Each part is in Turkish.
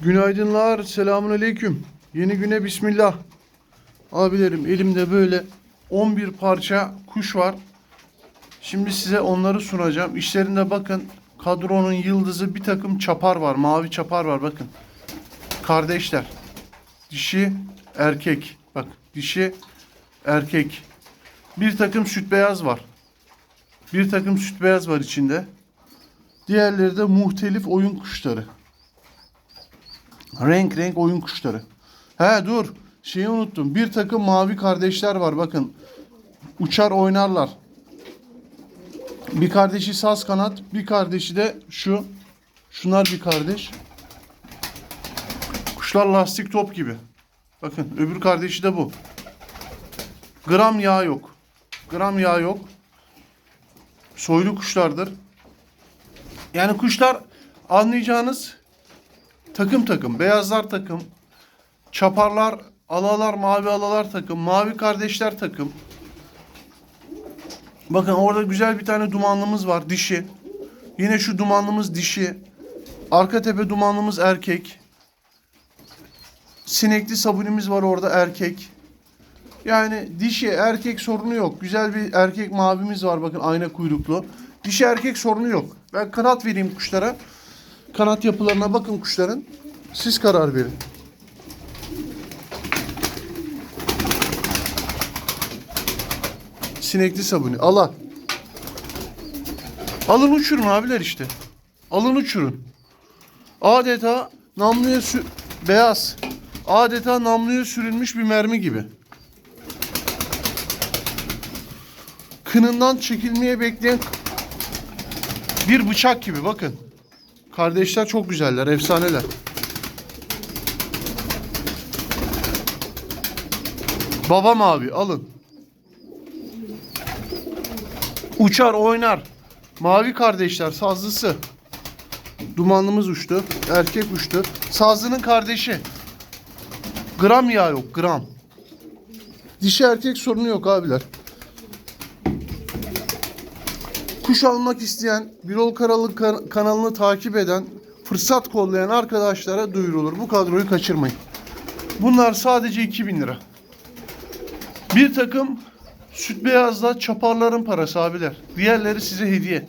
Günaydınlar, selamun aleyküm. Yeni güne bismillah. Abilerim elimde böyle 11 parça kuş var. Şimdi size onları sunacağım. İşlerinde bakın kadronun yıldızı bir takım çapar var. Mavi çapar var bakın. Kardeşler. Dişi erkek. Bak dişi erkek. Bir takım süt beyaz var. Bir takım süt beyaz var içinde. Diğerleri de muhtelif oyun kuşları. Renk renk oyun kuşları. He dur. Şeyi unuttum. Bir takım mavi kardeşler var bakın. Uçar oynarlar. Bir kardeşi saz kanat, bir kardeşi de şu. Şunlar bir kardeş. Kuşlar lastik top gibi. Bakın öbür kardeşi de bu. Gram yağ yok. Gram yağ yok. Soylu kuşlardır. Yani kuşlar anlayacağınız takım takım. Beyazlar takım. Çaparlar, alalar, mavi alalar takım. Mavi kardeşler takım. Bakın orada güzel bir tane dumanlımız var dişi. Yine şu dumanlımız dişi. Arka tepe dumanlımız erkek. Sinekli sabunimiz var orada erkek. Yani dişi erkek sorunu yok. Güzel bir erkek mavimiz var bakın ayna kuyruklu. Dişi erkek sorunu yok. Ben kanat vereyim kuşlara. Kanat yapılarına bakın kuşların. Siz karar verin. Sinekli sabuni. Ala. Alın uçurun abiler işte. Alın uçurun. Adeta namluya sü beyaz. Adeta namluya sürülmüş bir mermi gibi. Kınından çekilmeye bekleyen bir bıçak gibi bakın. Kardeşler çok güzeller, efsaneler. Babam abi alın. Uçar oynar. Mavi kardeşler sazlısı. Dumanlımız uçtu. Erkek uçtu. Sazlının kardeşi. Gram yağ yok gram. Dişi erkek sorunu yok abiler. Kuş almak isteyen, Birol Karalı kan- kanalını takip eden, fırsat kollayan arkadaşlara duyurulur. Bu kadroyu kaçırmayın. Bunlar sadece 2000 lira. Bir takım süt beyazla çaparların parası abiler. Diğerleri size hediye.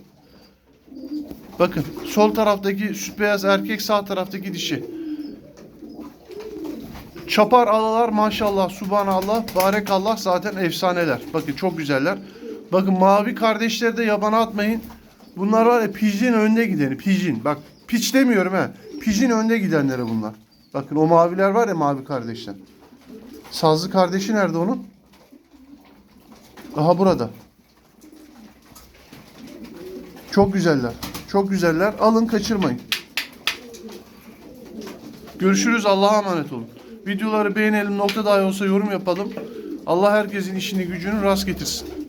Bakın sol taraftaki süt beyaz erkek sağ taraftaki dişi. Çapar alalar maşallah subhanallah barekallah zaten efsaneler. Bakın çok güzeller. Bakın mavi kardeşleri de yabana atmayın. Bunlar var ya pijin önde gideni pijin. Bak piç demiyorum ha. Pijin önde gidenleri bunlar. Bakın o maviler var ya mavi kardeşler. Sazlı kardeşi nerede onun? Aha burada. Çok güzeller. Çok güzeller. Alın kaçırmayın. Görüşürüz. Allah'a emanet olun. Videoları beğenelim. Nokta dahi olsa yorum yapalım. Allah herkesin işini gücünü rast getirsin.